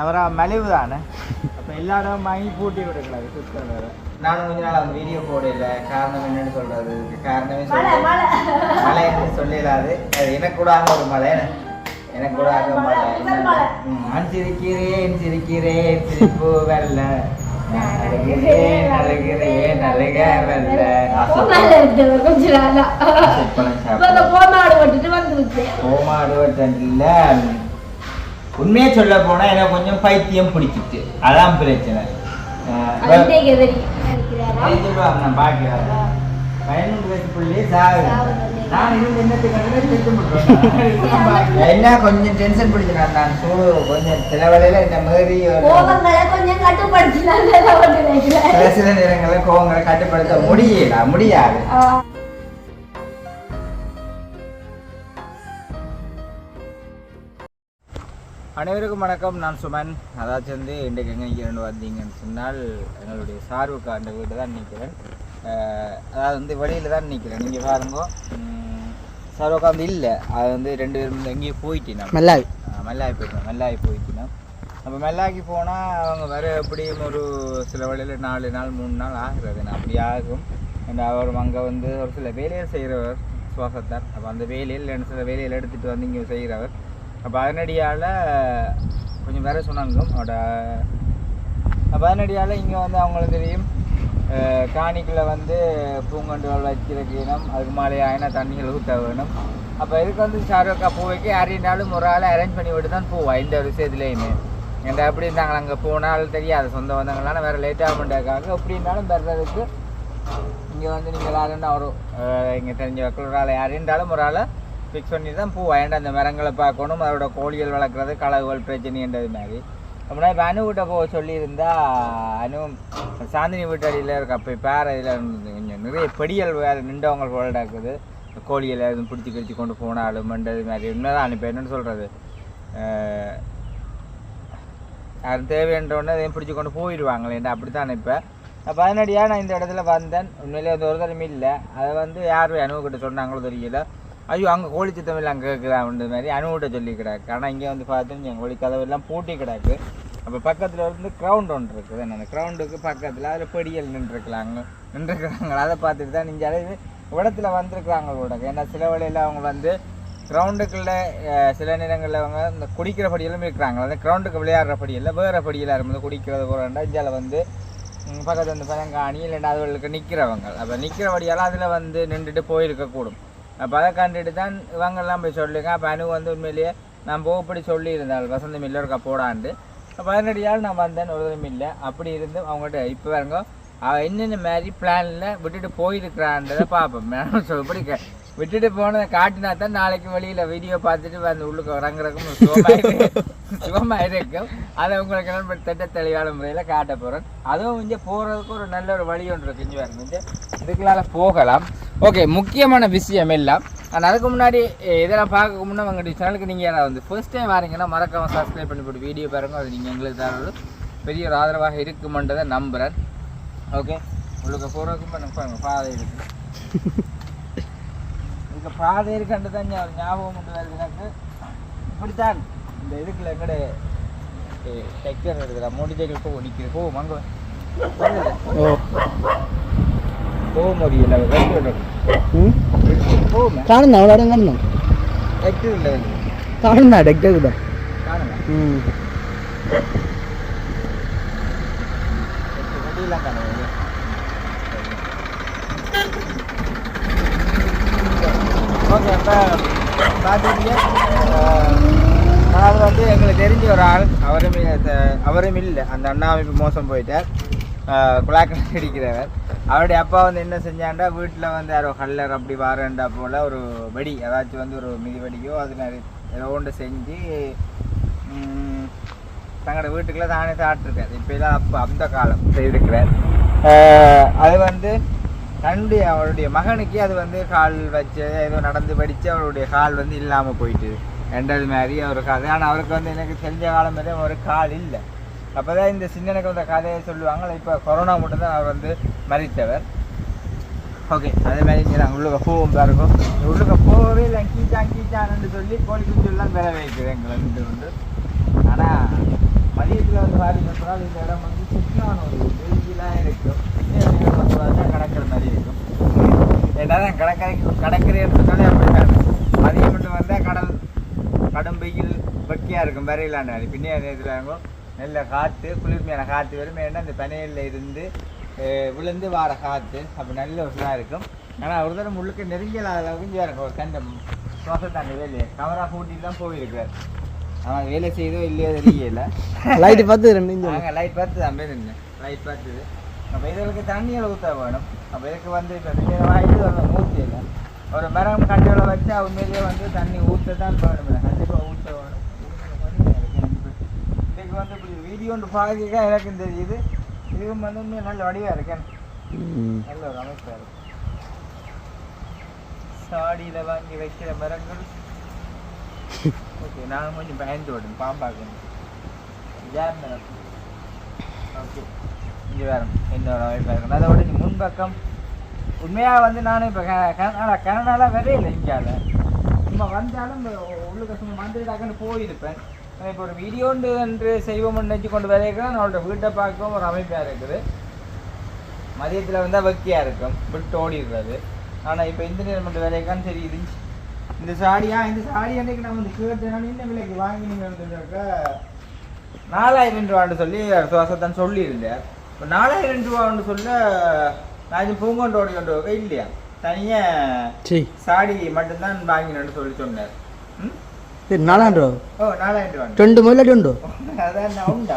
அவரா மலிவு தானே அப்போ எல்லா இடம் வாங்கி பூட்டி விடக்கூடாது சுத்தம் வேறு. நானும் கொஞ்ச நாள் அந்த வீடியோ போடல. காரணம் என்னன்னு சொல்றது? காரணமே சொல்ல மழை. சொல்லிடாது அது எனக்கு கூட ஆக ஒரு மழை. எனக்கு கூட ஆக மழை. நான் சிரிக்கிறேன் சிரிக்கிறேன் சிரிப்பு நாளா. செப்பளம் இப்ப அந்த சாப்பிடு போமாடு ஓட்டுட்டு வந்துருச்சு. கோமா அறுபத்தஞ்சில் உண்மையை சொல்ல போனா எனக்கு கொஞ்சம் பைத்தியம் பிடிச்சிட்டு. அதான் பிரச்சனை. நான் பார்க்கிறேன் பதினொன்று வயசு பிள்ளையே சாகுது. சாகுது. நான் இருந்து என்னத்துக்கு என்ன கொஞ்சம் டென்ஷன் பிடிச்சினான் நான் சூடு கொஞ்சம் சில வேலையில இந்த மாதிரி கொஞ்சம் கட்டுப்படுத்தினாங்க. சில சில நேரங்களில் கோவங்களை கட்டுப்படுத்த முடியல முடியாது. அனைவருக்கும் வணக்கம். நான் சுமன். அதாச்சும் வந்து இன்றைக்கு எங்கே நிற்கிறேன்னு வந்தீங்கன்னு சொன்னால் எங்களுடைய சார்புக்கு அந்த வீடு தான் நிற்கிறேன் அதாவது வந்து வெளியில் தான் நிற்கிறேன் நீங்கள் பாருங்க. சார்புக்கு வந்து இல்லை. அது வந்து ரெண்டு பேரும் எங்கேயும் போயிட்டினா மெல்லாய். மெல்லாய் போயிட்டோம். மெல்லாய் போயிட்டினா அப்போ மெல்லாக்கி போனால் அவங்க வர எப்படியும் ஒரு சில வழியில் நாலு நாள் மூணு நாள் ஆகிறது. அப்படி ஆகும். அவர் அங்கே வந்து ஒரு சில வேலைகள் செய்கிறவர் சுவாசத்தார் அப்போ அந்த வேலையில் சில வேலையில் எடுத்துகிட்டு வந்து இங்கே செய்கிறவர் அப்போ அதனடியால் கொஞ்சம் வேற சொன்னாங்க. அவட அப்போ அதனடியால் இங்கே வந்து அவங்களுக்கு தெரியும். காணிக்கில் வந்து பூங்கண்டுகள் வச்சிருக்கணும் அதுக்கு மேலே ஆயினா தண்ணிகள் ஊற்ற வேணும். அப்போ இதுக்கு வந்து ஷாருக்கா பூவைக்கு யாரினாலும் ஒரு ஆளை அரேஞ்ச் பண்ணி விட்டு தான் போவா இந்த விஷயத்துலேயுமே. என்கிட்ட எப்படி இருந்தாங்க? அங்கே போனால் தெரியாது. சொந்த வந்தவங்களான வேறு லேட்டாக பண்ணுறதுக்காக எப்படி இருந்தாலும் வர்றதுக்கு இங்கே வந்து நீங்கள் யாருன்னா வரும் இங்கே தெரிஞ்ச ஒரு ஆளை யார் இருந்தாலும் ஒரு ஆளை ஃபிக்ஸ் பண்ணி தான் பூ ஏன்டா அந்த மரங்களை பார்க்கணும். அதோட கோழிகள் வளர்க்குறது கலவுகள் பிரச்சனைன்றது மாதிரி. அப்படின்னா இப்போ அணு வீட்டை போக சொல்லியிருந்தா அனு சாந்தினி வீட்டடியில் இருக்க அப்போ பேர இதில் நிறைய பெடியல் வேறு நின்றவங்க இருக்குது கோழிகள் எதுவும் பிடிச்சி பிடிச்சி கொண்டு போனாலும் மண்டது மாதிரி. உண்மைதான் அனுப்பி என்னன்னு சொல்கிறது யாரும் தேவைன்றோடனே அதையும் பிடிச்சி கொண்டு போயிடுவாங்களேன்டா அப்படி தான் அனுப்பேன் பதினடியாக நான் இந்த இடத்துல வந்தேன். உண்மையிலே அது ஒரு தடவை இல்லை. அதை வந்து யார் அனுபவக்கிட்ட சொன்னாங்களோ தெரியல. ஐயோ அங்கே கோழி சித்தம் இல்லை அங்கே இருக்குதான்ற மாதிரி அனுபவட்ட சொல்லி கிடக்கு ஆனால் இங்கே வந்து பார்த்தோம்னா எங்கள் கோழி கதவெல்லாம் பூட்டி கிடக்கு. அப்போ பக்கத்தில் வந்து கிரவுண்ட் ஒன்று இருக்குது. அந்த கிரவுண்டுக்கு பக்கத்தில் அதில் பெடியல் நின்றுருக்கலாங்க நின்றுருக்குறாங்க. அதை பார்த்துட்டு தான் நீங்கள் அதாவது இடத்துல வந்திருக்கிறாங்க கூட. ஏன்னா சில வழியில் அவங்க வந்து கிரவுண்டுக்குள்ள சில நேரங்களில் அவங்க இந்த குடிக்கிற படியெல்லாம் இருக்கிறாங்க. அந்த கிரவுண்டுக்கு விளையாடுற படியில் வேறு படியில் இருக்கும்போது குடிக்கிறது போகிறா இந்தியாவில் வந்து பக்கத்தில் வந்து பழங்காணி இல்லைன்னா அதுகளுக்கு நிற்கிறவங்க அப்போ நிற்கிற படியெல்லாம் அதில் வந்து நின்றுட்டு போயிருக்கக்கூடும். அப்போ அதை கண்டுட்டு தான் இவங்கெல்லாம் போய் சொல்லியிருக்கேன் அப்போ அனு வந்து உண்மையிலேயே நான் போகப்படி சொல்லியிருந்தாள். வசந்த மில்லருக்கா போடாண்டு பதினடியால் நான் வந்தேன் ஒரு தடவை இல்லை. அப்படி இருந்து அவங்ககிட்ட இப்போ பாருங்க அவள் என்னென்ன மாதிரி பிளானில் விட்டுட்டு போயிருக்கிறான்றதை பார்ப்போம். மேடம் சொல் கே- விட்டுட்டு போனதை காட்டினா தான் நாளைக்கு வழியில் வீடியோ பார்த்துட்டு வந்து உள்ளுக்கு இறங்குறக்கும் சுகமாக இருக்கும். அதை உங்களுக்கு என்ன திட்ட தெளிவான முறையில் காட்ட போகிறேன் அதுவும் இங்கே போகிறதுக்கு ஒரு நல்ல ஒரு வழி ஒன்று இருக்கு. பாருங்க இங்கே. இதுக்குள்ளால போகலாம். ஓகே முக்கியமான விஷயம் எல்லாம். ஆனால் அதுக்கு முன்னாடி இதெல்லாம் பார்க்க முன்னே உங்களுடைய சேனலுக்கு நீங்கள் யாராவது வந்து ஃபர்ஸ்ட் டைம் வரீங்கன்னா மறக்காம சப்ஸ்கிரைப் பண்ணி போட்டு வீடியோ பாருங்க. அது நீங்கள் எங்களுக்கு தர பெரிய ஒரு ஆதரவாக இருக்குமன்றதை நம்புகிறேன் ஓகே உங்களுக்கு போகிறதுக்கும் பாருங்க பாருங்க பாதை இருக்கு. இதுக்கு பாதையில் கண்டு தான் ஒரு ஞாபகம் கொண்டு வருது எனக்கு இப்படித்தான் இந்த இதுக்குள்ள எங்கட டெக்டர் இருக்கிற மோடிஜைகள் போக நிற்கிற போகும் அங்கே போக முடியல காணும் காணும் காணும் ஓகே பார்த்துட்டீங்க அதாவது வந்து எங்களுக்கு தெரிஞ்ச ஒரு ஆள் அவரும் அவரும் இல்லை. அந்த அண்ணா அமைப்பு மோசம் போயிட்டார். குழாக்கல் அடிக்கிறவர். அவருடைய அப்பா வந்து என்ன செஞ்சாண்டா வீட்டில் வந்து யாரோ கல்லர் அப்படி வாரண்டா போல் ஒரு வெடி ஏதாச்சும் வந்து ஒரு மிதி வெடியோ அது நிறைய ஏதோ ஒன்று செஞ்சு தங்களோட வீட்டுக்குள்ளே தானே சாப்பிட்ருக்காரு இப்போ தான் அப்போ அந்த காலம் செய்திருக்கிறார் அது வந்து தன்னுடைய அவருடைய மகனுக்கு அது வந்து கால் வச்சு ஏதோ நடந்து படித்து அவருடைய கால் வந்து இல்லாமல் போயிட்டு. ரெண்டது மாதிரி அவர் கதை. ஆனால் அவருக்கு வந்து எனக்கு தெரிஞ்ச காலம் வரை ஒரு கால் இல்லை. அப்போ தான் இந்த சின்னனுக்கு வந்த கதையை சொல்லுவாங்க இப்போ கொரோனா மட்டும்தான் அவர் வந்து மறித்தவர். ஓகே அதே மாதிரி இங்கே நாங்கள் உள்ளுக்க போவோம் இருக்கும் உள்ளுக்க போகவே இல்லை. கீச்சான் கீச்சான்னு சொல்லி கோழி குஞ்செல்லாம் பெற வைக்குது எங்களை ரெண்டு உண்டு ஆனால் பாருங்க இந்த இடம் வந்து சுற்றான ஒரு வெயிலாக இருக்கும். கடற்கரை மாதிரி இருக்கும் எல்லாரும் கடற்கரைக்கு கடற்கரை எடுத்துனாலே அப்படித்தான் மதியம் மட்டும் வந்தால் கடல் கடும் வெயில் வெக்கையாக இருக்கும் வரையிலான பின்னே நேரத்தில் இருக்கும் நல்ல காற்று குளிர்மையான காற்று வரும் ஏன்னா அந்த பனையில் இருந்து விழுந்து வார காற்று அப்படி நல்ல ஒரு இருக்கும் ஆனால் ஒரு தடவை முழுக்க நெருங்கியல் அளவுக்கு இருக்கும் ஒரு கண்டம் சுவாசத்தாண்டி வேலையை கமரா கூட்டிட்டு தான் போயிருக்கார் அவன் வேலை செய்தோ இல்லையோ தெரியல லைட்டு பார்த்து ரெண்டு நாங்கள் லைட் பார்த்து தான் போய் லைட் பார்த்துது அப்போ இதுகளுக்கு தண்ணியில் ஊற்ற வேணும் அப்போ இதுக்கு வந்து இப்போ ரெண்டு வாய்ட்டு ஒரு ஊற்றி இல்லை ஒரு மரம் கண்டியோட வச்சா உண்மையிலேயே வந்து தண்ணி ஊற்ற தான் வேணும் இல்லை கண்டிப்பாக ஊற்ற வேணும் இதுக்கு வந்து இப்படி வீடியோ ஒன்று பார்க்க எனக்கு தெரியுது இதுவும் வந்து உண்மையாக நல்ல வடிவாக இருக்கேன் நல்ல ஒரு அமைப்பாக இருக்கு சாடியில் வாங்கி வைக்கிற மரங்கள் ஓகே நான் கொஞ்சம் பயந்து விடும் பாம்பாக்கணும் மரம் ஓகே இங்கே வேற இன்னொரு அமைப்பாக இருக்கணும் அதை விட முன்பக்கம் உண்மையாக வந்து நானும் இப்போ கனடா கனடாலாம் விதையில இங்கால சும்மா வந்தாலும் உள்ள உள்ளுக்க சும்மா டக்குன்னு போயிருப்பேன். இப்போ ஒரு வீடியோண்டு என்று செய்வோம்னு நினச்சி கொண்டு வரைக்கிறேன் அவளோட வீட்டை பார்க்கவும் ஒரு அமைப்பாக இருக்குது. மதியத்தில் வந்தால் வெக்கையாக இருக்கும் விட்டு ஓடிடுறது. ஆனால் இப்போ இந்த நேரம் மட்டும் வேலைக்கான்னு தெரியுது. இந்த சாடியா இந்த சாடி அன்றைக்கு நான் வந்து கேட்டேன். என்ன விலைக்கு வாங்கினீங்க நாலாயிரம் ரூபான்னு சொல்லி சுவாசத்தான் சொல்லியிருந்தேன் இப்போ நாலாயிரம் ரூபான்னு சொல்ல நான் இது பூங்கொண்டு ஓடி கொண்டு போக இல்லையா? தனியாக சாடி மட்டும்தான் வாங்கினேன்னு சொல்லி சொன்னார். ம்? சரி நாலாயிரம் ரூபா? ஓ நாலாயிரம் ரூபா ரெண்டு முதல்ல உண்டு. அதான் உண்டா?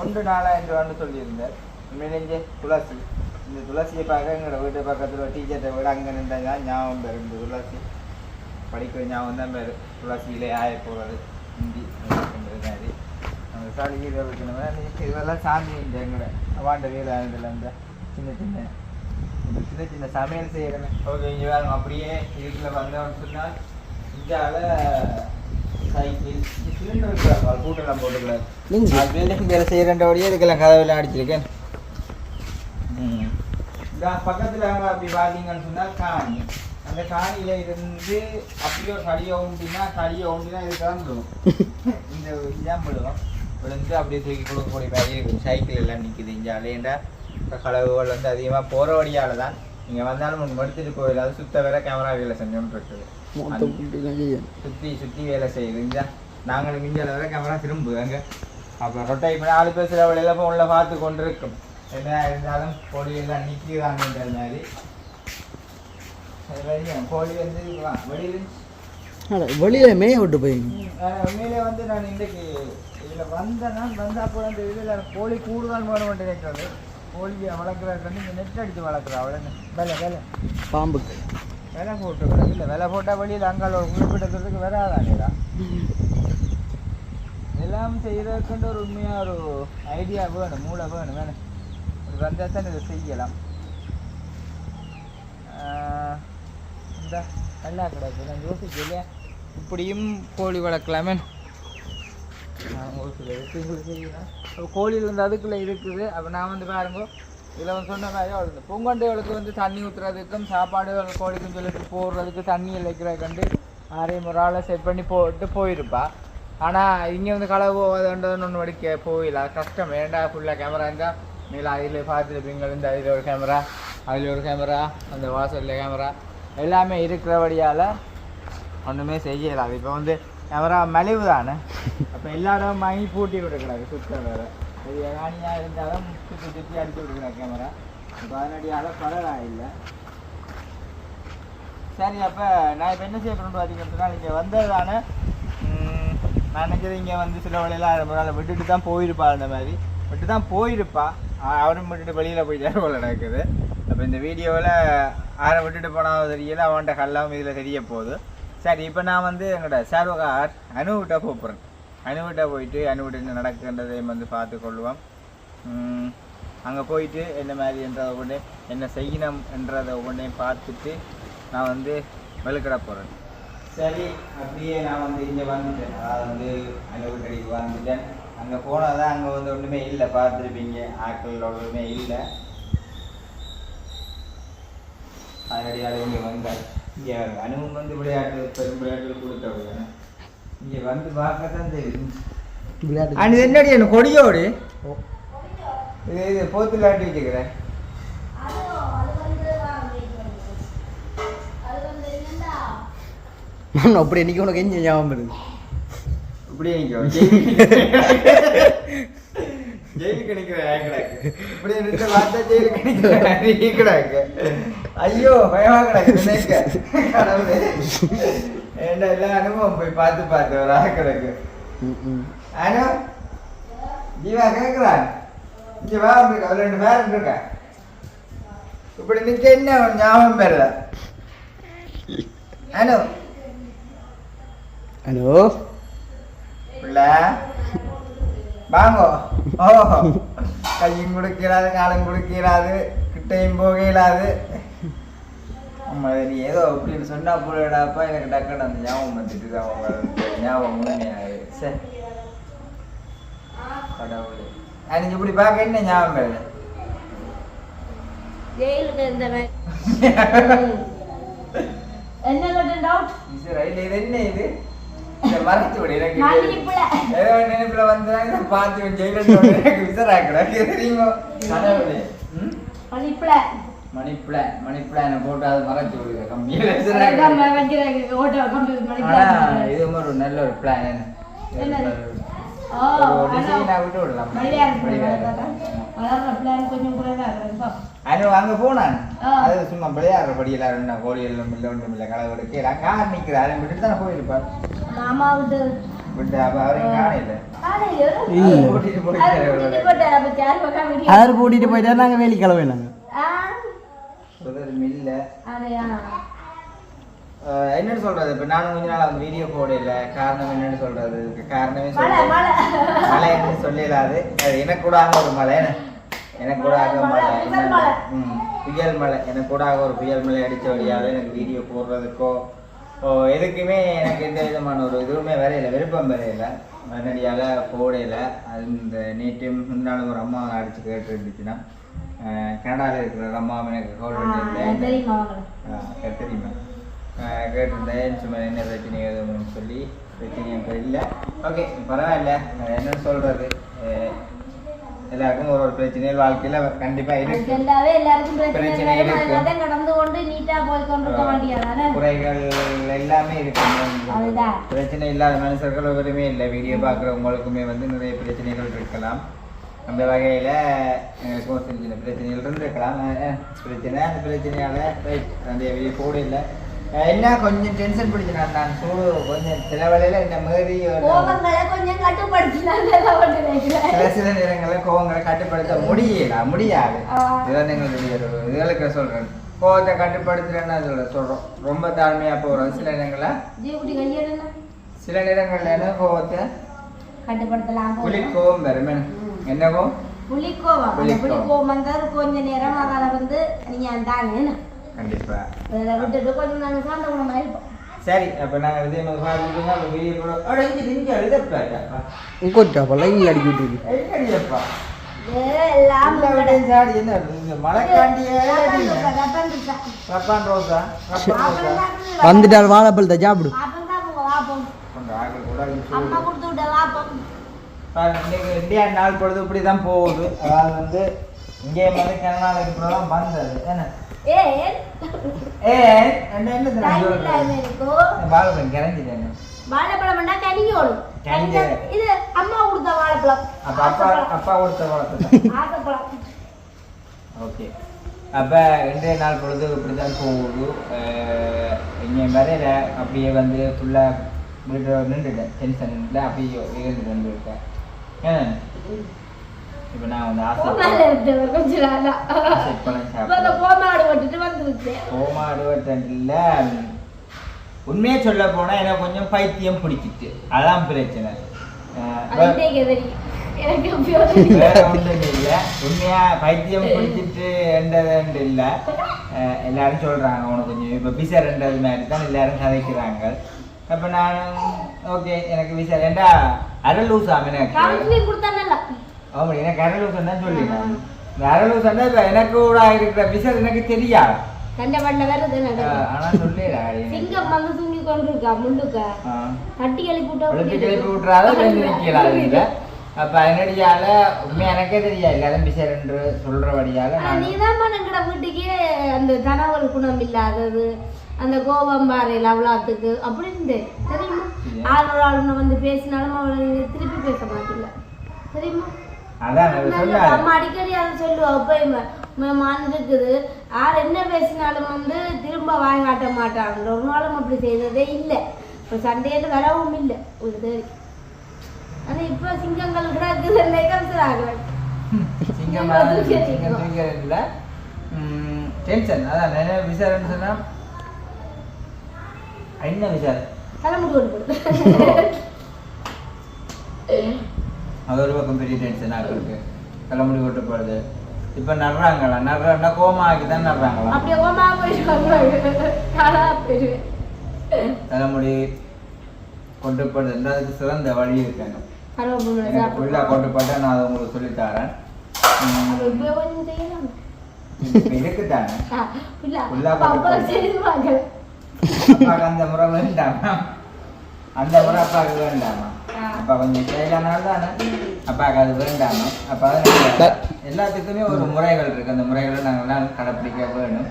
ஒன்று நாலாயிரம் ரூபான்னு சொல்லியிருந்தார். உண்மையிலேஞ்சே துளசி. இந்த துளசியை பார்க்க எங்களோட வீட்டு பக்கத்தில் டீச்சர்கிட்ட விட அங்கே நின்றதா ஞாபகம் பெறும் இந்த துளசி. படிக்கிற ஞாபகம் தான் பெரு துளசியிலே ஆய போகிறது ஹிந்தி மாதிரி அந்த சாலிகை வைக்கணும் இதெல்லாம் சாமி இந்த எங்களோட அவாண்ட வீடு இதில் இந்த சின்ன சின்ன சின்ன சின்ன சமையல் செய்கிறேன் ஓகே இங்கே வேணும் அப்படியே இதுக்குள்ள வந்தோம்னு சொன்னால் இந்தியாவில் சைக்கிள் சிலிண்டர் கூட்டெல்லாம் போட்டுக்கலாம் நீங்க பில்டிங் வேலை செய்கிறன்றபடியே இதுக்கெல்லாம் கதவெல்லாம் அடிச்சிருக்கேன் பக்கத்தில் அப்படி பார்த்தீங்கன்னு சொன்னால் காணி அந்த காணியில இருந்து அப்படியே ஒரு கடியை ஊண்டினா கடியை ஊண்டினா இதுதான் விழுவும் இந்த விழுந்து அப்படியே தூக்கி கொடுக்கக்கூடிய மாதிரி இருக்குது சைக்கிள் எல்லாம் நிற்குது இங்கே. அலையண்டா இப்போ களவுகள் வந்து அதிகமாக போகிற வழியால் தான் நீங்கள் வந்தாலும் முன் எடுத்துட்டு போயிடல அது சுத்த வேற கேமரா வேலை செஞ்சோன்னு இருக்குது. சுற்றி சுற்றி வேலை செய்யுது. இந்த நாங்களும் மிஞ்சல வர கேமரா திரும்புவாங்க. அப்போ ரொட்டை பண்ணி ஆளு பேசுகிற வழியில உள்ள பார்த்து கொண்டு இருக்கும் என்ன இருந்தாலும் கோழி எல்லாம் நிற்கிறாங்கன்ற மாதிரி. கோழி வந்து வெளியில. வெளியில மேய விட்டு போய். உண்மையிலே வந்து நான் இன்றைக்கு இதில் வந்தேன்னா வந்தா அப்போ அந்த இதில் கோழி கூடுதல் வேணும் நினைக்கிறது கோழியை வளர்க்குறது இங்கே நெட் அடித்து வளர்க்குறா அவ்வளோ வேலை வேலை. பாம்புக்கு விலை போட்டு இல்லை விலை போட்டால் வெளியில் அங்கால ஒரு குறிப்பிட்ட தூரத்துக்கு வராதானேடா எல்லாம் செய்கிறதுக்குன்ற ஒரு உண்மையாக ஒரு ஐடியா வேணும் மூளை வேணும் வேணும். இப்படி வந்தால் தான் இதை செய்யலாம். இந்த நல்லா கிடக்கு. நான் யோசிக்கலையே? இப்படியும் கோழி வளர்க்கலாமே. ஒரு சில விஷயங்கள் செய்யணும் இப்போ கோழியில் வந்து அதுக்குள்ளே இருக்குது. அப்போ நான் வந்து பாருங்க இதில் வந்து சொன்ன மாதிரி வளர்ந்து பூங்கொண்டைகளுக்கு வந்து தண்ணி ஊற்றுறதுக்கும் சாப்பாடு கோழிக்கும் சொல்லிட்டு போடுறதுக்கு தண்ணி வைக்கிறதுக்கு கண்டு ஆரையும் ஒரு ஆளை செட் பண்ணி போட்டு போயிருப்பா. ஆனால் இங்கே வந்து களை போவதுன்றதுன்னு ஒன்று வடிக்க போயில அது கஷ்டம். வேண்டா ஃபுல்லாக கேமரா இருந்தால் மேலே அதில் பார்த்துருப்பீங்க இந்த அதில் ஒரு கேமரா அதில் ஒரு கேமரா அந்த வாசலில் கேமரா எல்லாமே இருக்கிறபடியால் ஒன்றுமே செய்யலாம் இப்போ வந்து கேமரா மலிவு தானே அப்போ எல்லாரும் வாங்கி பூட்டி விட்டுக்கிறாங்க சுத்தம் வேறு. அது ராணியாக இருந்தாலும் சுற்றி சுற்றி அடிச்சு விட்டுக்கிறேன் கேமரா இப்போ அதனடியால் பலரா இல்லை. சரி அப்போ நான் இப்போ என்ன செய்ய போகிறேன்னு பார்த்தீங்கன்னா இங்கே வந்தது தானே நான் நினைச்சது இங்கே வந்து சில வழியெல்லாம் நாள் விட்டுட்டு தான் போயிருப்பா அந்த மாதிரி. விட்டு தான் போயிருப்பா. அவரும் விட்டுட்டு வெளியில் போயிட்டாரு போல நடக்குது. அப்போ இந்த வீடியோவில் யாரை விட்டுட்டு போனால் தெரியல அவன்கிட்ட கல்லாம் இதில் தெரிய போகுது. சரி இப்போ நான் வந்து எங்களோட சார்வகார் அணுவிட்ட போகிறேன் அணுவிட்ட போயிட்டு அணுவிட்ட என்ன நடக்குன்றதையும் வந்து பார்த்து கொள்வோம். அங்கே போயிட்டு என்ன மாதிரி என்றதை ஒவ்வொன்றே என்ன செய்யணும் என்றதை ஒவ்வொன்றையும் பார்த்துட்டு நான் வந்து வெளுக்கட போகிறேன் சரி அப்படியே நான் வந்து இங்கே வந்துட்டேன். அதாவது வந்து அணுவிட்டடிக்கு வந்துட்டேன். அங்கே போனால் தான் அங்கே வந்து ஒன்றுமே இல்லை பார்த்துருப்பீங்க. ஆட்கள் ஒன்றுமே இல்லை. அதனடியால் இங்கே வந்தேன் இங்கே அனுபவம் வந்து விளையாட்டு பெரும் விளையாட்டுகள் கொடுத்தவங்க இங்கே வந்து பார்க்க தான் தெரியும். விளையாட்டு. அண்ட் என்னடி என்ன கொடியோடு? இது இது போத்துல ஆட்டி வச்சுக்கிறேன். அது அது. அது அப்படி இன்னைக்கு உனக்கு எங்க ஞாபகம் வருது? இப்படியே நிற்கும் ஜெயிலுக்கு நிற்கிறேன் கிடக்கு இப்படி நின்று பார்த்தா ஜெயிலுக்கு நிற்கிறேன் கிடக்கு ஐயோ பயமா கிடக்கு நினைக்க. கடவுளே. என்ன எல்லா அனுபவம் போய் பார்த்து பார்த்து ஒரு ஆள் கிடக்கு. அனு ஜீவா கேட்குறான் இங்கே வா அது ரெண்டு பேர் இருக்கா. இப்படி நிற்க என்ன ஞாபகம் அனு. ஹலோ? பிள்ளை. வாங்கோ. ஓ. கையும் கொடுக்கிறாது காலம் கொடுக்கிறாது கிட்டையும் போக இயலாது நீ ஏதோ அப்படின்னு சொன்னா போலடாப்பா எனக்கு டக்குன்னு அந்த ஞாபகம் வந்துட்டு தான் ஞாபகம் உண்மையாது சரி கடவுளே. அன்னைக்கு இப்படி பார்க்க என்ன ஞாபகம் ஜெயிலுக்கு இருந்தவன் என்ன டவுட் இது ரயில் இது என்ன இதை? மறைச்சு விடு எனக்கு. ஏதோ நினைப்புல வந்தா இதை பார்த்து ஜெயிலில் எனக்கு ம்? மணிப்புல. மணி பிளான் மணி பிளானை போட்டு அதை மறைச்சு விடுங்க மணிப்புல இது ஒரு நல்ல ஒரு பிளான் என்னது? விட்டு அங்க போனான். அது சும்மா விளையாடுற படியில ரெண்டு கோழி எல்லாம் இல்லை ஒன்றும் இல்லை களை எடுக்க நான் கார் நிற்கிறேன் அதை விட்டுட்டு தானே போயிருப்பார் மாமா விட்டு விட்டு அப்போ அவரையும் காணையில் இல்ல. கூட்டிட்டு போயிட்டா நாங்க வேலைக்கு கிளம்பினாங்க இல்லை என்னன்னு சொல்றது? இப்ப நானும் கொஞ்ச நாள் அந்த வீடியோ போடல காரணம் என்னன்னு சொல்றது? காரணமே சொல்றேன் மழை. சொல்லலாது அது. எனக்கு கூட ஆக ஒரு மழை? எனக்கு கூட ஆக மழை, புயல் மழை. எனக்கு கூட ஆக ஒரு புயல் மழை அடிச்ச வழியால எனக்கு வீடியோ போடுறதுக்கோ ஓ எதுக்குமே எனக்கு எந்த விதமான ஒரு இதுவுமே வரையில. விருப்பம் வரையில. உடனடியாக போடையில அது இந்த நேற்று முன்னாலும் ஒரு அம்மா அடிச்சு கேட்டு இருந்துச்சுன்னா கனடாவில் இருக்கிற அம்மா எனக்கு கால் பண்ணியிருந்தேன். தெரியுமா? கேட்டிருந்தேன். சும்மா என்ன பிரச்சனை எதுவும் சொல்லி பிரச்சனை இப்போ இல்லை ஓகே பரவாயில்ல. என்ன சொல்கிறது எல்லாருக்கும் ஒரு ஒரு பிரச்சனைகள் வாழ்க்கையில் கண்டிப்பாக இருக்கு. எல்லாமே எல்லாருக்கும் பிரச்சனை. இருக்கு. கடந்து கொண்டு நீட்டா போய் கொண்டிருக்க வேண்டியதானே குறைகள் எல்லாமே இருக்கு. பிரச்சனை இல்லாத மனுஷர்கள் ஒருவருமே இல்லை. வீடியோ பார்க்குறவங்களுக்குமே வந்து நிறைய பிரச்சனைகள் இருக்கலாம். அந்த வகையில் எங்களுக்கும் சின்ன சின்ன பிரச்சனைகள் இருந்திருக்கலாம். பிரச்சனை அந்த பிரச்சனையால் ரைட் அந்த வீடியோ போட இல்லை. என்ன கொஞ்சம் டென்ஷன் பிடிச்சு நான் சூடு கொஞ்சம் சில வேளையில் இந்த மாதிரி கோபங்களை கொஞ்சம் நினைக்கிறேன் சில சில நேரங்களில் கோவங்களை கட்டுப்படுத்த முடியல முடியாது ஆ. இதுதான் எங்களுடைய இதுகளுக்கு சொல்றேன் கோவத்தை கட்டுப்படுத்துறேன்னு சொல்ற சொல்றோம் ரொம்ப தாழ்மையா போறோம் சில நேரங்களில் சில நேரங்கள்ல என்ன கோவத்தை கட்டுப்படுத்தலாம் புலி கோவம் வரும் என்ன? என்ன கோவம் புலிக்கோவம் அந்த புலிக்கோவம். புலிக்கோவம் வந்தால் கொஞ்ச நேரம் அதை வந்து நீங்க தானே கண்டிப்பா. அதை விட்டுட்டு கொஞ்சம் நாங்கள் சாந்த குணமா இருப்போம். சரி அப்ப நாங்க இதே மாதிரி பார்த்துட்டு அந்த வீடியோ கூட அட இங்க இங்க எழுதப்பா கொட்டா லைன் அடிக்கி விட்டுருக்கு எழுதியப்பா வேற எல்லாம் சாடி என்ன இந்த மழைக்காண்டியே ரப்பன் இருக்கா. தான் வந்துட்டால் வாழைப்பழத்தை சாப்பிடு. தான் நாள் பொழுது இப்படி தான் போகுது. அதாவது வந்து இங்கே வந்து கனடாவில் இப்படிலாம் வந்தது. என்ன? ஏன் ஏ என்ன டைம் பாலப்பன் கிளஞ்சிட்டேன் வாழைப்பழம்னா கனியோடும் இது அம்மா கொடுத்த வாழைப்பழம் அப்ப அப்பா அப்பா கொடுத்த வளர்த்து ஆசைப்பழம் ஓகே அப்போ இன்றைய நாள் பொழுது இப்படி தான் போகுது இங்கே வரையில அப்படியே வந்து ஃபுல்லாக வீட்டில் நின்றுட்டேன் டென்ஷனில் அப்படியே இருந்து வந்துருக்கேன் ஏன் இப்போ நான் வந்து ஆசை கோமாடு விட்டுட்டு வந்துருச்சு கோமா அறுபத்தெண்டில் உண்மையை சொல்ல போனால் எனக்கு கொஞ்சம் பைத்தியம் பிடிச்சிட்டு அதான் பிரச்சனை எனக்கு. வேற ஒன்றும் இல்லை உண்மையா பைத்தியம் பிடிச்சிட்டு என்றது இல்லை எல்லாரும் சொல்றாங்க உனக்கு கொஞ்சம் இப்போ விசா ரெண்டது மாதிரி தான் எல்லாரும் கதைக்கிறாங்க அப்போ நானும் ஓகே எனக்கு விசா ரெண்டா அரலூசாம் எனக்கு கவுன்சிலிங் கொடுத்தானல்ல ஆமா எனக்கு அரலூசம் தான் சொல்லினேன் இந்த அரலூசம் தான் இப்போ எனக்கு கூட இருக்கிற விசா எனக்கு தெரியாது கண்ட பண்ண நடக்கும் ஆனா சொல்லிடா சிங்கம் வந்து தூங்கி கொண்டிருக்கா முள்ளுக்க கட்டி எழுப்பி ஒலிம்பிக் எழுப்பி விட்டுறாத ரெண்டு நிற்கலாம் இல்லை அப்ப அதனடியால உண்மையா எனக்கே தெரியாது எல்லாரும் பிசைன்னு சொல்றபடியால நீதான் எங்கட வீட்டுக்கே அந்த தனவல் குணம் இல்லாதது அந்த கோபம் பாறையில் அவ்வளோத்துக்கு அப்படி இருந்து தெரியுமா ஆளோட ஆளுன வந்து பேசினாலும் அவளை திருப்பி பேச மாட்டீங்க தெரியுமா? அதான் அம்மா அடிக்கடி அதை சொல்லுவா எப்பயுமே மான் இருக்குது யார் என்ன பேசினாலும் வந்து திரும்ப வாய் காட்ட மாட்டாங்க. ஒரு நாளும் அப்படி செய்ததே இல்லை. இப்போ சண்டையில வரவும் இல்லை. உங்களுக்கு தெரியும் ஆனா இப்போ சிங்கங்கள் கிடக்குது. சிங்கம் சிங்கம் தூக்கிறதுல டென்ஷன். அதான் நிறைய சொன்னா என்ன விசாரம்? தலைமுடி அது ஒரு பக்கம் பெரிய டென்ஷனாக இருக்கு. தலைமுடி கொட்ட போகிறது இப்போ நடுறாங்களா நடுறாங்கன்னா கோமா ஆக்கி தான் நடுறாங்களா அப்படியே தலைமுடி கொண்டு போடுறது அதுக்கு சிறந்த வழி இருக்காங்க ஃபுல்லாக கொண்டு போட்டால் நான் அதை உங்களுக்கு சொல்லித்தரேன் இருக்குதானே? போட்டு அந்த முறை வேண்டாமா? அந்த முறை அப்பாவுக்கு வேண்டாமா. அப்பா கொஞ்சம் ஸ்டைலானால தானே அப்பாவுக்கு அது வேண்டாமா அப்போ அதனால எல்லாத்துக்குமே ஒரு முறைகள் இருக்கு அந்த முறைகளை நாங்கள்லாம் கடைப்பிடிக்க வேணும்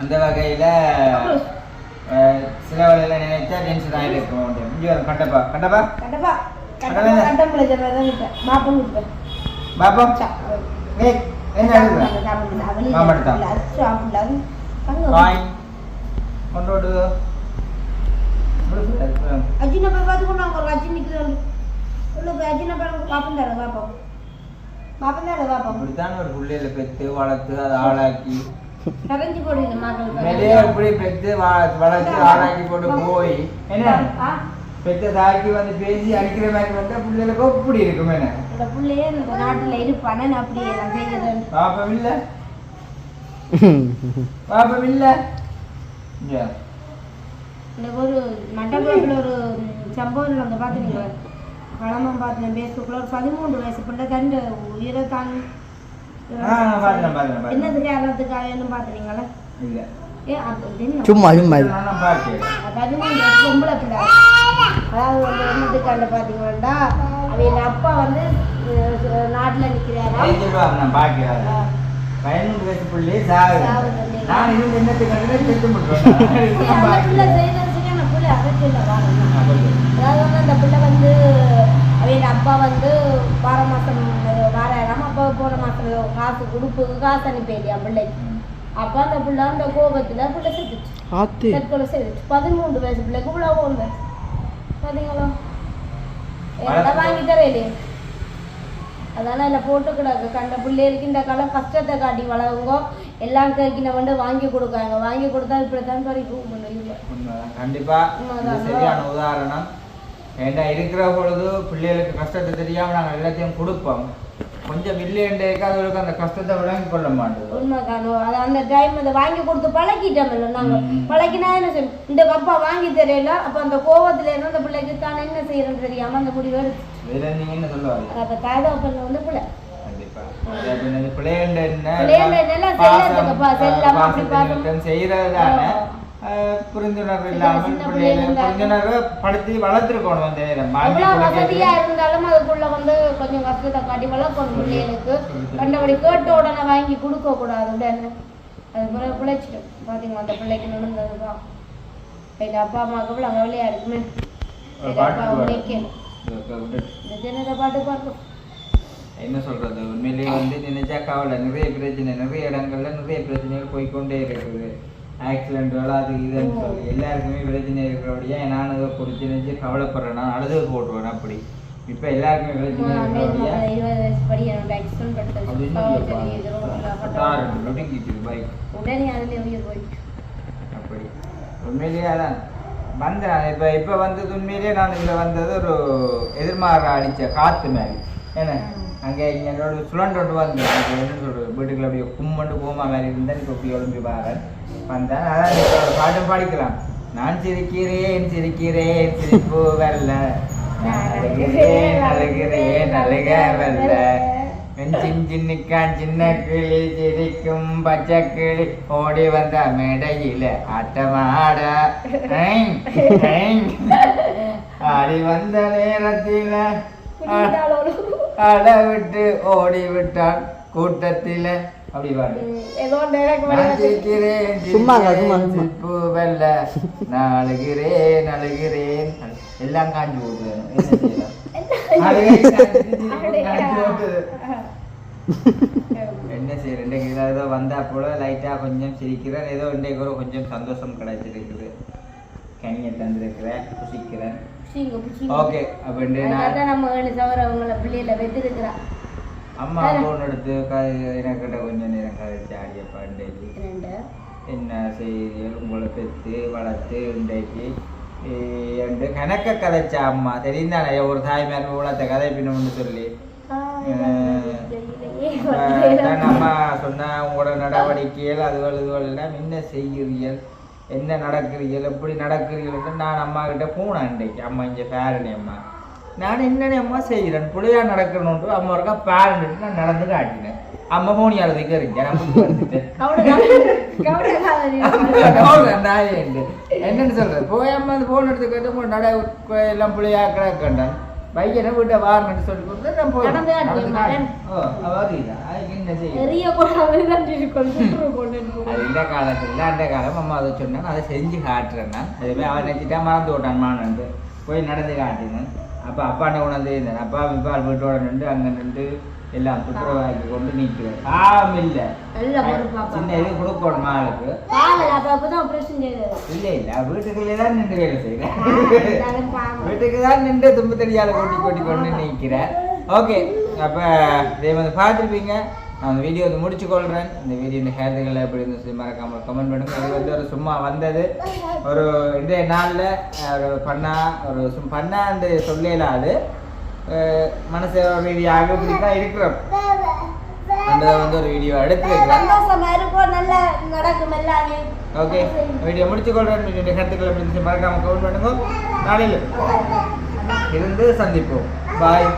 அந்த வகையில் சில வேலையில் நினைச்சா டென்ஷன் ஆகிருக்கும் இங்கே வரும் கண்டப்பா கண்டப்பா கண்டப்பா பாப்பா என்ன? காய் கொண்டு விடு அஜின போய் பார்த்து உள்ள போய் அஜின போய் பாப்பம் தர பாப்போம் பாப்பம் தர பாப்போம் அப்படித்தான் ஒரு பிள்ளையில பெற்று வளர்த்து அதை ஆளாக்கி கரைஞ்சி போடுங்க மகள் வெளியே எப்படி பெற்று வ- வளர்த்து ஆளாக்கி போட்டு போய் என்ன ஆ, பெற்ற தாக்கி வந்து பேசி அடிக்கிற மாதிரி வந்தா பிள்ளைகளுக்கு எப்படி இருக்கும் என்ன இந்த பிள்ளையே இந்த நாட்டுல இருப்பானே நான் அப்படியே நான் பாப்பம் இல்ல பாப்பம் ஒரு மண்டபத்தில் ஒரு சம்பவம் அந்த பார்த்துருக்கீங்க பழமும் பார்த்தேன் பேசுக்குள்ள ஒரு பதிமூன்று வயசு பிள்ளை தண்டு உயிரை தான். என்னதுக்கு பார்த்துறீங்களா ஏ அது தெரியும் சும்மா சும்மா. பதிமூணு வயசு பொம்பளை பிள்ளை. அதாவது வந்து என்னதுக்காண்ட பார்த்தீங்கன்னா அவங்க அப்பா வந்து நாட்டுல நிற்கிறாரா. பதினொன்று வயசு பிள்ளையே சாகுது. நான் இது என்னத்துக்கு கண்டுதான் செத்து முட்டுவேன். ஆ, சொல்லு. அதாவது வந்து அந்த பிள்ளை வந்து அவங்க அப்பா வந்து வார மாதம் வாராயிரம் அப்பா போன மாதம் காசு கொடுப்பு காசு அனுப்பியா பிள்ளைக்கு. அப்போ அந்த பிள்ளை அந்த கோபத்தில் பிள்ளை செத்துச்சு. ஆத்து. தற்கொலை செய்துச்சு பதிமூன்று வயசு பிள்ளைக்கு இவ்வளோ ஒன்று பார்த்தீங்களா வாங்கி தரையிலே அதெல்லாம் இல்லை போட்டு கிடக்கு கண்ட பிள்ளைகளுக்கு இந்த காலம் கஷ்டத்தை காட்டி வளருங்க. எல்லாம் கேட்கின வந்து வாங்கி கொடுக்காங்க. வாங்கி கொடுத்தா இப்படி தான் பறிக்கும் இல்லை உண்மைதான். கண்டிப்பா. இது உண்மைதான். சரியான உதாரணம். ஏண்டா இருக்கிற பொழுது பிள்ளைகளுக்கு கஷ்டத்தை தெரியாம நாங்க எல்லாத்தையும் கொடுப்போம். கொஞ்சம் அதுகளுக்கு அந்த கஷ்டத்தை விளங்கி கொள்ள மாட்டோம். உண்மைதானோ? அது அந்த டைம் அதை வாங்கி கொடுத்து பழக்கிட்டோம்ல நாங்க. ம். பழக்கினா என்ன செய்யும் இந்த அப்பா வாங்கி தெரியல அப்ப அந்த கோவத்துல என்ன அந்த பிள்ளைக்கு தான் என்ன செய்யறன்னு தெரியாம அந்த முடிவு வேற நீங்க என்ன சொல்லுவாங்க அந்த தாய்தா பண்ண வந்து பிள்ளை. கண்டிப்பா. புரிந்துணர்வு இல்லாமல் புரிந்துணர்வு படுத்தி வளர்த்துருக்கணும் அந்த. வசதியா இருந்தாலும் அதுக்குள்ள வந்து கொஞ்சம் கஷ்டத்தை காட்டி வளர்க்கணும் பிள்ளைகளுக்கு. கண்டபடி கேட்ட உடனே வாங்கி கொடுக்க கூடாது உடனே. அது பிறகு பிழைச்சிடும். பாத்தீங்களா? அந்த பிள்ளைக்கு நடந்ததுதான் எங்க அப்பா அம்மாவுக்கு இவ்வளவு கவலையா இருக்குமே. பாட்டு பார்க்கும் என்ன சொல்றது? உண்மையிலேயே வந்து நினைச்சா கவலை. நிறைய பிரச்சனை நிறைய இடங்கள்ல நிறைய பிரச்சனைகள் போய்க்கொண்டே இருக்குது. ஆக்சிடென்ட்கள் அது இதுன்னு சொல்லி எல்லாருக்குமே பிரச்சனை இருக்கிறபடியா நான் அதை குறித்து நினைச்சு கவலைப்படுறேன் நான் அழுது போட்டுருவேன் அப்படி. இப்ப எல்லாருக்குமே பிரச்சனை இருக்கிறபடியா பைக் அப்படி. உண்மையிலேயே அதான். வந்தேன். இப்போ இப்போ வந்தது உண்மையிலேயே நான் இதில் வந்தது ஒரு எதிர்மாற அடித்த காற்று மாதிரி. என்ன? அங்கே இங்கே என்னோட சுழண்டு கொண்டு வந்தேன் எனக்கு என்ன சொல்கிறது வீட்டுக்குள்ள அப்படியே கும்மண்டு போமா மாதிரி இருந்தேன் இப்போ அப்படி எழும்பி பாரு. வந்தேன் அதான் இப்போ பாட்டும் படிக்கலாம். நான் சிரிக்கிறேன் சிரிக்கிறேன் சிரிப்பு வரல. அழுகிறேன் அழுக வரல. சின் சின்ன கிளி சிரிக்கும் பச்சை கிளி. ஓடி வந்த மேடையில ஆட்டமாட. ஆடி வந்த நேரத்தில் அட விட்டு ஓடி விட்டான் கூட்டத்தில அப்படி அழுகிறேன் அழுகிறேன். எல்லாம் காஞ்சி போகுது. என்ன செய்யறேன் இன்றைக்கு ஏதோ வந்தா போல லைட்டா கொஞ்சம் சிரிக்கிறேன். ஏதோ இன்றைக்கு ஒரு கொஞ்சம் சந்தோஷம் கிடைச்சிருக்குது. கனியை தந்திருக்கிறேன் புசிக்கிறேன். ஓகே அப்ப இன்றைய நாள். அதனாலதான் நம்ம ஏழு சவர அவங்கள பிள்ளையில வெத்திருக்கிறா அம்மா போன் எடுத்து க- எனக்கிட்ட கொஞ்சம் நேரம் கழிச்சு என்ன செய்திகள் உங்களை பெற்று வளர்த்து இன்றைக்கு என்று கணக்க கதைச்ச அம்மா. தெரிந்தானே ஒரு தாய்மார் உலகத்தை கதை பின்னு சொல்லி அம்மா சொன்ன உங்களோட நடவடிக்கைகள் அதுகள் இதுகள் எல்லாம் என்ன செய்கிறீர்கள்? என்ன நடக்கிறீர்கள்? எப்படி நடக்கிறீர்கள் நான் அம்மா கிட்ட போனேன் இன்றைக்கு அம்மா இங்கே பேரணி அம்மா. நான் என்னென்ன அம்மா செய்கிறேன். புள்ளையா நடக்கணும்ட்டு அம்மா இருக்கா பேரண்ட்டு நான் நடந்து காட்டினேன். அம்மா போனி அழுதுக்கு இருக்கேன் என்னன்னு சொல்றது? போய் அம்மா அந்த போன் எடுத்து கேட்டு நட எல்லாம் புள்ளையா கிடக்கண்டேன் பையனை வீட்டை வாரணும்னு சொல்லி கொடுத்து நான் போய் நடந்து காட்டிய நடந்து மகன். காட்டி- ஓ என்ன செய்ய பெரிய கொண்டாந்து தான் இருக்கும் சுற்று கொண்டு இருக்கும். அது இந்த காலத்துல அந்த காலம் அம்மா அதை சொன்னான் அதை செஞ்சு காட்டுறேன் நான். அதுவே அவன் நினைச்சிட்டா மறந்து விட்டான் மானண்டு போய் நடந்து காட்டினேன். அப்போ அப்பாண்ட உணர்ந்து இருந்தேன். அப்பா இப்போ வீட்டோட நின்று அங்கே நின்று எல்லாம் துப்புரவாக்கி கொண்டு நிற்கிறேன் பாவம் இல்லை. சின்ன இது கொடுக்கணும் ஆளுக்கு இல்லை இல்லை வீட்டுக்குள்ளே தான் நின்று வேலை செய்கிறேன் பாவம் வீட்டுக்கு தான் நின்று தும்பு தெரியாத கொட்டி கொட்டி கொண்டு நிற்கிறேன் ஓகே அப்போ இதே வந்து பார்த்துருப்பீங்க. நான் அந்த வீடியோ வந்து முடிச்சு கொள்கிறேன் இந்த வீடியோ இந்த கருத்துக்களை எப்படி இருந்து சொல்லி மறக்காம கமெண்ட் பண்ணுங்க. இது வந்து ஒரு சும்மா வந்தது. ஒரு இன்றைய நாளில் ஒரு பண்ணா ஒரு சும் பண்ணாண்டு சொல்லலாது மனசு ரீதியாக இப்படி தான் இருக்கிறோம். அந்த வந்து ஒரு வீடியோ எல்லாமே. ஓகே வீடியோ முடிச்சு கொள்கிறேன் வீடியோ கருத்துக்களை மறக்காம கமெண்ட் பண்ணுங்க. நாளையில் இருந்து சந்திப்போம். பாய்